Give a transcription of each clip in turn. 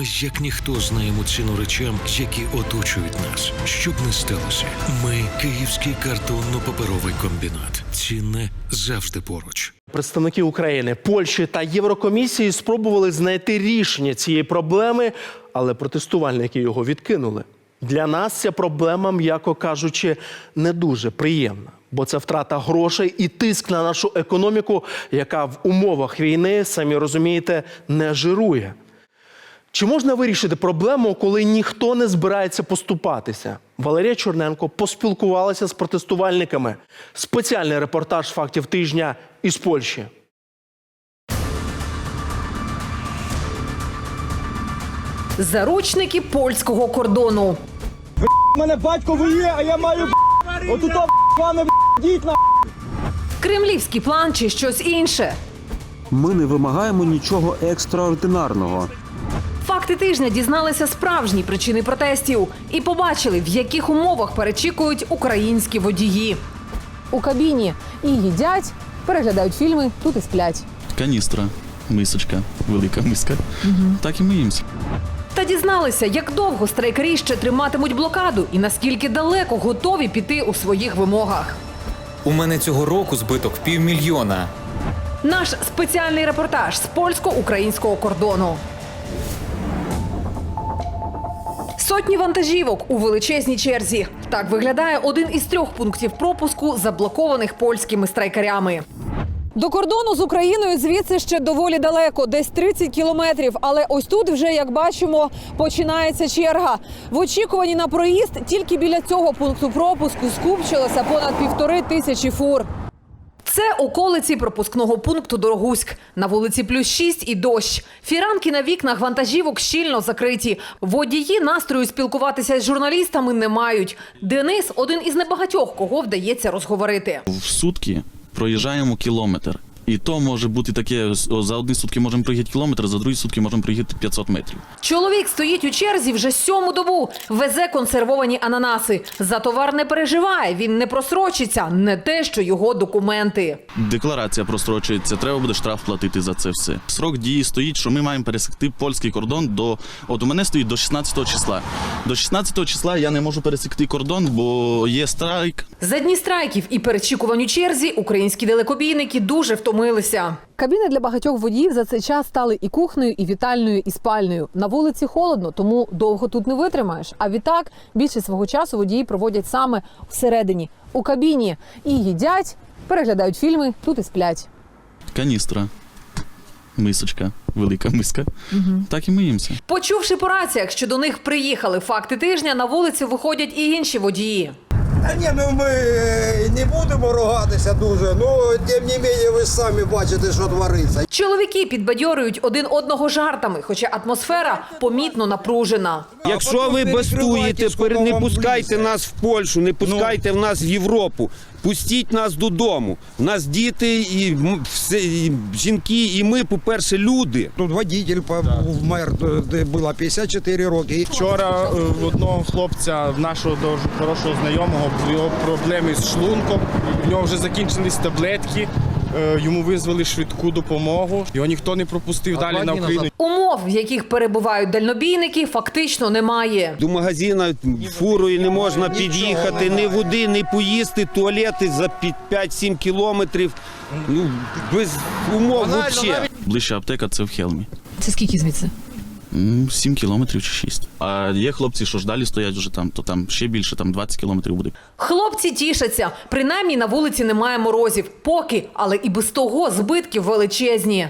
Ми як ніхто знаємо ціну речам, які оточують нас. Щоб не сталося, ми Київський картонно-паперовий комбінат. Цінне завжди поруч. Представники України, Польщі та Єврокомісії спробували знайти рішення цієї проблеми, але протестувальники його відкинули. Для нас ця проблема, м'яко кажучи, не дуже приємна, бо це втрата грошей і тиск на нашу економіку, яка в умовах війни, самі розумієте, не жирує. Чи можна вирішити проблему, коли ніхто не збирається поступатися? Валерія Чорненко поспілкувалася з протестувальниками. Спеціальний репортаж фактів тижня із Польщі. Заручники польського кордону. У мене батько воює, а я маю отут пане діть на Кремлівський план чи щось інше. Ми не вимагаємо нічого екстраординарного. Факти тижня дізналися справжні причини протестів і побачили, в яких умовах перечікують українські водії. у кабіні і їдять, переглядають фільми, тут і сплять. каністра, мисочка, велика миска. Так і ми миємося. Та дізналися, як довго страйкарі ще триматимуть блокаду і наскільки далеко готові піти у своїх вимогах. У мене цього року збиток півмільйона. Наш спеціальний репортаж з польсько-українського кордону. Сотні вантажівок у величезній черзі. Так виглядає один із трьох пунктів пропуску, заблокованих польськими страйкарями. До кордону з Україною звідси ще доволі далеко, десь 30 кілометрів. Але ось тут вже, як бачимо, починається черга. В очікуванні на проїзд тільки біля цього пункту пропуску скупчилося понад півтори тисячі фур. Це околиці пропускного пункту Дорогуськ. На вулиці плюс 6 і дощ. Фіранки на вікнах вантажівок щільно закриті. Водії настрою спілкуватися з журналістами не мають. Денис один із небагатьох, кого вдається розговорити. В сутки проїжджаємо кілометр. І то може бути таке: за одні сутки можемо проїхати кілометр, за другі сутки можемо проїхати 500 метрів. Чоловік стоїть у черзі вже сьому добу. Везе консервовані ананаси. За товар не переживає. Він не просрочиться. Не те, що його документи. Декларація прострочується, треба буде штраф платити за це все. Срок дії стоїть, що ми маємо пересекти польський кордон до. От у мене стоїть до 16 числа. До 16 числа я не можу пересекти кордон, бо є страйк. За дні страйків і перечікувань у черзі українські далекобійники дуже втомилися. Кабіни для багатьох водіїв за цей час стали і кухнею, і вітальною, і спальнею. На вулиці холодно, тому довго тут не витримаєш. А відтак більше свого часу водії проводять саме всередині, у кабіні. І їдять, переглядають фільми, тут і сплять. Каністра, мисочка, велика миска. Так і миємося. Почувши по раціях, що до них приїхали факти тижня, на вулицю виходять і інші водії. Та ні, ну ми е, не будемо ругатися дуже. Ну, тим не менше, ви самі бачите, що твориться. Чоловіки підбадьорюють один одного жартами, хоча атмосфера помітно напружена. Якщо ви бастуєте, не пускайте нас в Польщу, не пускайте в нас в Європу. Пустіть нас додому. У нас діти і, м- все, і жінки, і ми, по-перше, люди. Тут водитель по- вмер, де було 54 роки. Вчора е, в одного хлопця, в нашого дуже хорошого знайомого, в його проблеми з шлунком. В нього вже закінчились таблетки. е, Йому визвали швидку допомогу. Його ніхто не пропустив далі на Україну. Умов, в яких перебувають дальнобійники, фактично немає. До магазина фурою не можна під'їхати, ні води, ні поїсти, туалети за 5-7 кілометрів. Ну, без умов взагалі. Ближча аптека це в Хелмі. Це скільки звідси? М, 7 кілометрів чи 6. А є хлопці, що ж далі стоять вже там, то там ще більше, там 20 кілометрів буде. Хлопці тішаться. Принаймні на вулиці немає морозів. Поки, але і без того збитки величезні.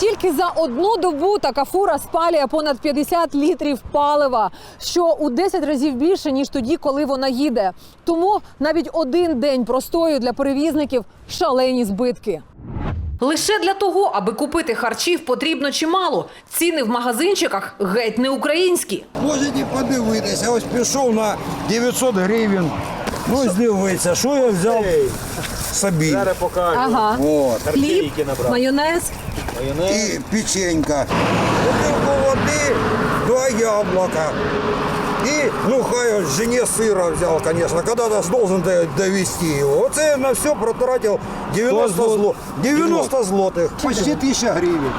Тільки за одну добу така фура спалює понад 50 літрів палива, що у 10 разів більше ніж тоді, коли вона їде. Тому навіть один день простою для перевізників шалені збитки. Лише для того, аби купити харчів, потрібно чимало. Ціни в магазинчиках геть не українські. Можете подивитися, ось пішов на 900 гривень. Ну, здивується, що я взяв собі. Ага, От. хліб, майонез. І печенька. Бутилку води, два яблока. Ну, хай жене сыра взял, конечно. Когда-то должен до- довести его. Вот я на все протратил 90, зло... 90 злотых. Почти 1000 гривен.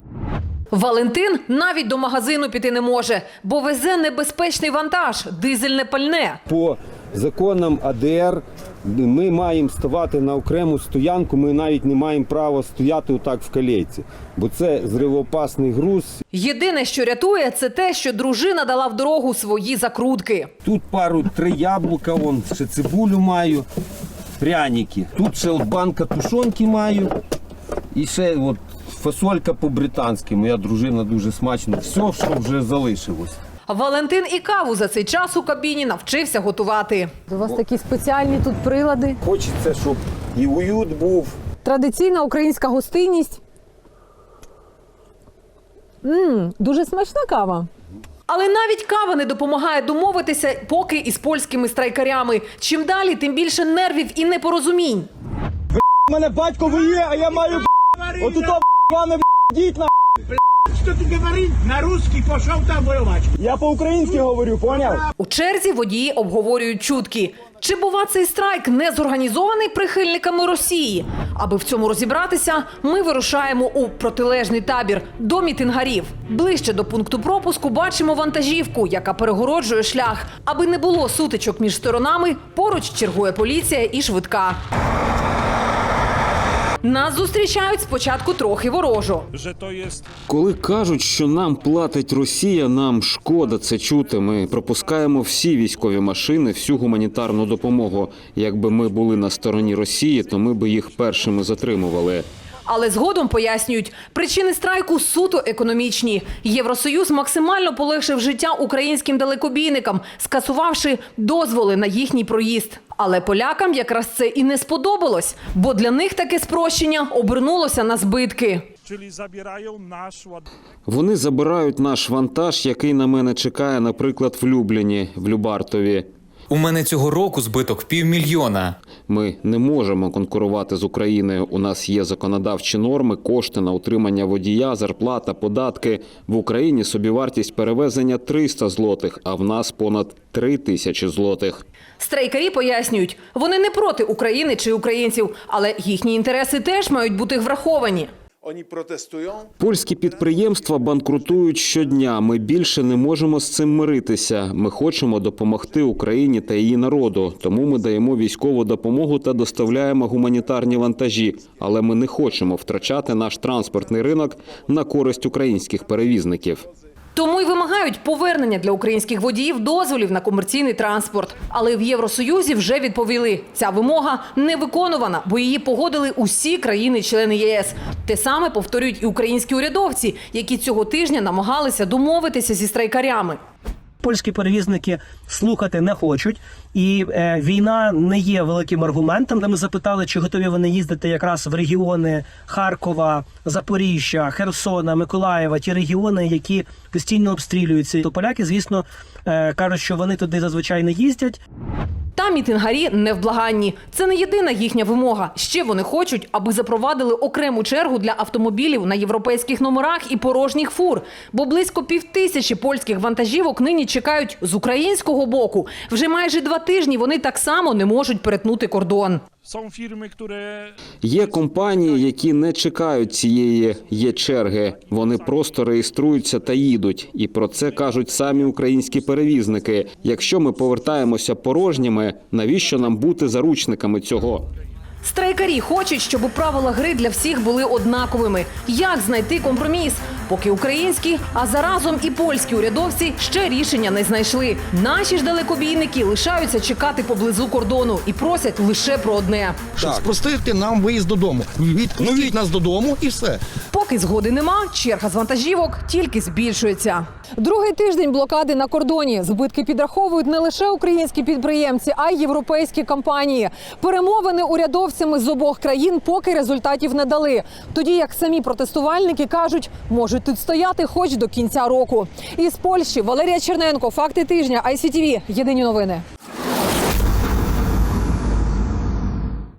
Валентин навіть до магазину піти не може, бо везе небезпечний вантаж, дизельне пальне. По законам АДР ми маємо ставати на окрему стоянку. Ми навіть не маємо права стояти отак в калейці, бо це зривоопасний груз. Єдине, що рятує, це те, що дружина дала в дорогу свої закрутки. Тут пару три яблука, вон ще цибулю маю, пряники. Тут ще от банка тушонки маю. І ще от фасолька по-британськи. Моя дружина дуже смачно. Все, що вже залишилось. Валентин і каву за цей час у кабіні навчився готувати. У вас такі спеціальні тут прилади. Хочеться, щоб і уют був. Традиційна українська гостинність. Мм, дуже смачна кава. Але навіть кава не допомагає домовитися поки із польськими страйкарями. Чим далі, тим більше нервів і непорозумінь. мене батько воює, а я маю отут вами діть на. Что ты говоришь? На русский пошел там воевать. Я по-українськи говорю, поняв? У черзі водії обговорюють чутки. Чи бува цей страйк не зорганізований прихильниками Росії? Аби в цьому розібратися, ми вирушаємо у протилежний табір до мітингарів. Ближче до пункту пропуску бачимо вантажівку, яка перегороджує шлях. Аби не було сутичок між сторонами, поруч чергує поліція і швидка. Нас зустрічають спочатку трохи ворожо. Коли кажуть, що нам платить Росія, нам шкода це чути. Ми пропускаємо всі військові машини, всю гуманітарну допомогу. Якби ми були на стороні Росії, то ми би їх першими затримували. Але згодом пояснюють, причини страйку суто економічні. Євросоюз максимально полегшив життя українським далекобійникам, скасувавши дозволи на їхній проїзд. Але полякам якраз це і не сподобалось, бо для них таке спрощення обернулося на збитки. Вони забирають наш вантаж, який на мене чекає, наприклад, в Любліні, в Любартові. У мене цього року збиток півмільйона. Ми не можемо конкурувати з Україною. У нас є законодавчі норми, кошти на утримання водія, зарплата, податки. В Україні собівартість перевезення 300 злотих, а в нас понад 3 тисячі злотих. Страйкарі пояснюють, вони не проти України чи українців, але їхні інтереси теж мають бути враховані. Польські підприємства банкрутують щодня. Ми більше не можемо з цим миритися. Ми хочемо допомогти Україні та її народу. Тому ми даємо військову допомогу та доставляємо гуманітарні вантажі. Але ми не хочемо втрачати наш транспортний ринок на користь українських перевізників. Тому й вимагають повернення для українських водіїв дозволів на комерційний транспорт. Але в Євросоюзі вже відповіли, ця вимога не виконувана, бо її погодили усі країни-члени ЄС. Те саме повторюють і українські урядовці, які цього тижня намагалися домовитися зі страйкарями. Польські перевізники слухати не хочуть, і е, війна не є великим аргументом. Де ми запитали, чи готові вони їздити якраз в регіони Харкова, Запоріжжя, Херсона, Миколаєва, ті регіони, які постійно обстрілюються. То поляки, звісно, е, кажуть, що вони туди зазвичай не їздять. Та мітингарі невблаганні. Це не єдина їхня вимога. Ще вони хочуть, аби запровадили окрему чергу для автомобілів на європейських номерах і порожніх фур. Бо близько півтисячі польських вантажівок нині чекають з українського боку. Вже майже два тижні вони так само не можуть перетнути кордон. Є компанії, які не чекають цієї є черги. Вони просто реєструються та їдуть. І про це кажуть самі українські перевізники. Якщо ми повертаємося порожніми, навіщо нам бути заручниками цього? Страйкарі хочуть, щоб правила гри для всіх були однаковими. Як знайти компроміс? Поки українські, а заразом і польські урядовці ще рішення не знайшли. Наші ж далекобійники лишаються чекати поблизу кордону і просять лише про одне. Щоб спростити нам виїзд додому. Відпустіть нас додому і все. Поки згоди нема, черга з вантажівок тільки збільшується. Другий тиждень блокади на кордоні. Збитки підраховують не лише українські підприємці, а й європейські компанії. Перемовини урядовцями з обох країн поки результатів не дали. Тоді як самі протестувальники кажуть, можуть тут стояти хоч до кінця року. Із Польщі Валерія Черненко, факти тижня, ICTV. Єдині новини.